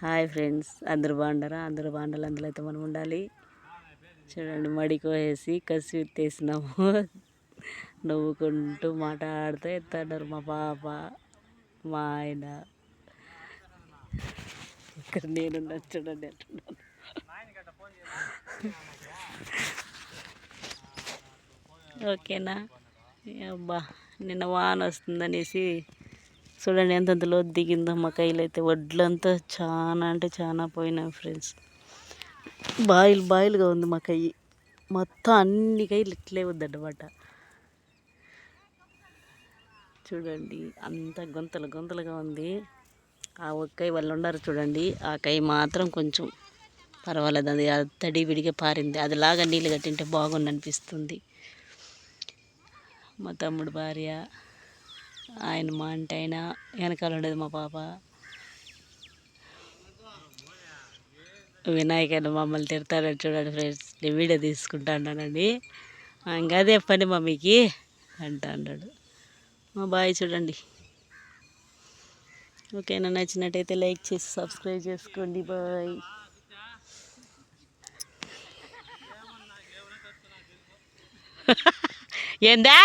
Hi friends అందరు బాగుండరా? అందరు బాగుండాలి అందులో అయితే మనం ఉండాలి. చూడండి మడికి వేసి కసి ఎత్తేసినాము నవ్వుకుంటూ మాట్లాడుతూ ఎత్తాడారు మా పాప మా ఆయన. ఇక్కడ నేను చూడండి అంటున్నాను ఓకేనా? అబ్బా నిన్న వాన వస్తుందనేసి చూడండి ఎంతలో దిగిందో మా కైలు అయితే వడ్లంతా చాలా అంటే చాలా పోయినాయి ఫ్రెండ్స్. బాయిల్ బాయిల్గా ఉంది మా కయ్యి మొత్తం అన్ని కైలు ఇట్లే వద్దన్నమాట చూడండి అంత గొంతలు గొంతలుగా ఉంది. ఆ ఒక్కై వాళ్ళు ఉండరు చూడండి. ఆ కై మాత్రం కొంచెం పర్వాలేదు. అది తడి విడిగా పారింది. అది లాగా నీళ్ళు కట్టింటే బాగుంది అనిపిస్తుంది మా తమ్ముడు భార్య. ఆయన మా అంటే ఆయన వెనకాల ఉండేది మా పాప. వినాయకుడు మమ్మల్ని తిడతాడు చూడండి ఫ్రెండ్స్ నేను వీడియో తీసుకుంటానండి ఇంకా అదే పని మమ్మీకి అంటా అన్నాడు. మా బాయ్ చూడండి. ఓకేనా నచ్చినట్టయితే లైక్ చేసి సబ్స్క్రైబ్ చేసుకోండి. బాయ్. ఏందా?